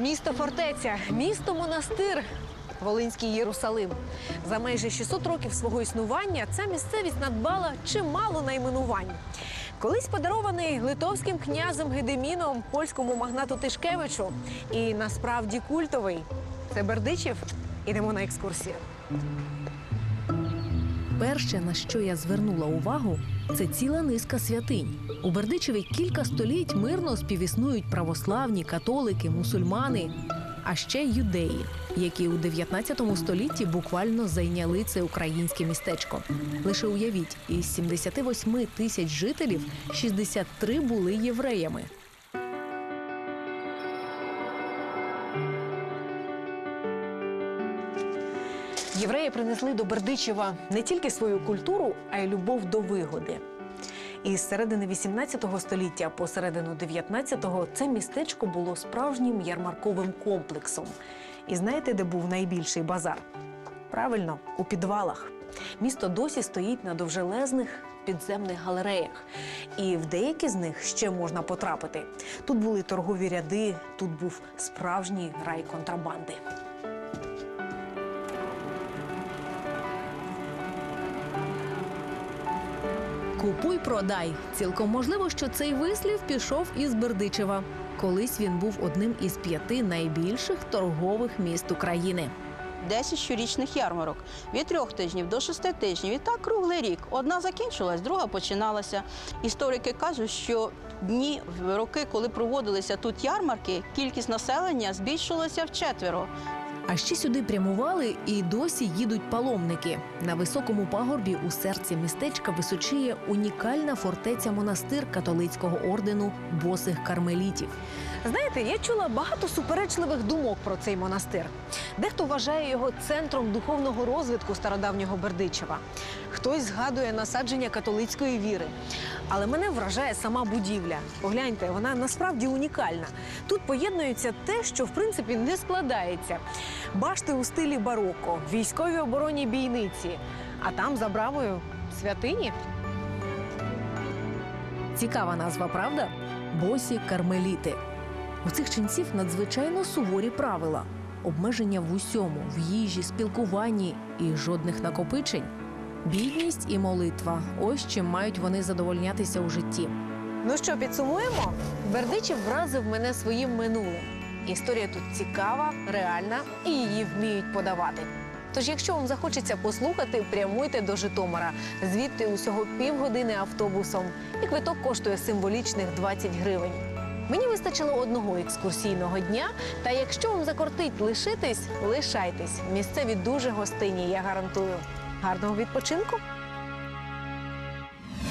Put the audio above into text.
Місто фортеця, місто монастир. Волинський Єрусалим. За майже 600 років свого існування ця місцевість надбала чимало найменувань. Колись подарований литовським князем Гедеміном польському магнату Тишкевичу. І насправді культовий. Це Бердичів. Ідемо на екскурсію. Перше, на що я звернула увагу, це ціла низка святинь. У Бердичеві кілька століть мирно співіснують православні, католики, мусульмани, а ще юдеї, які у 19 столітті буквально зайняли це українське містечко. Лише уявіть, із 78 тисяч жителів 63 були євреями. Євреї принесли до Бердичева не тільки свою культуру, а й любов до вигоди. І з середини 18 століття по середину 19-го це містечко було справжнім ярмарковим комплексом. І знаєте, де був найбільший базар? Правильно, у підвалах. Місто досі стоїть на довжелезних підземних галереях, і в деякі з них ще можна потрапити. Тут були торгові ряди, тут був справжній рай контрабанди. Купуй, продай. Цілком можливо, що цей вислів пішов із Бердичева. Колись він був одним із п'яти найбільших торгових міст України. 10 щорічних ярмарок від трьох тижнів до шести тижнів. І так круглий рік. Одна закінчилась, друга починалася. Історики кажуть, що дні в роки, коли проводилися тут ярмарки, кількість населення збільшилася вчетверо. А ще сюди прямували і досі їдуть паломники. На високому пагорбі у серці містечка височіє унікальна фортеця монастир католицького ордену босих кармелітів. Знаєте, я чула багато суперечливих думок про цей монастир. Дехто вважає його центром духовного розвитку стародавнього Бердичева. Хтось згадує насадження католицької віри. Але мене вражає сама будівля. Погляньте, вона насправді унікальна. Тут поєднується те, що в принципі не складається. Башти у стилі бароко, військові оборонні бійниці, а там за брамою святині. Цікава назва, правда? Босі кармеліти. У цих ченців надзвичайно суворі правила, обмеження в усьому, в їжі, спілкуванні і жодних накопичень. Бідність і молитва ось чим мають вони задовольнятися у житті. Ну що, підсумуємо? Бердичів вразив мене своїм минулим. Історія тут цікава, реальна і її вміють подавати. Тож, якщо вам захочеться послухати, прямуйте до Житомира. Звідти усього півгодини автобусом. І квиток коштує символічних 20 гривень. Мені вистачило одного екскурсійного дня. Та якщо вам закортить лишитись, лишайтесь. Місцеві дуже гостинні, я гарантую. Гарного відпочинку!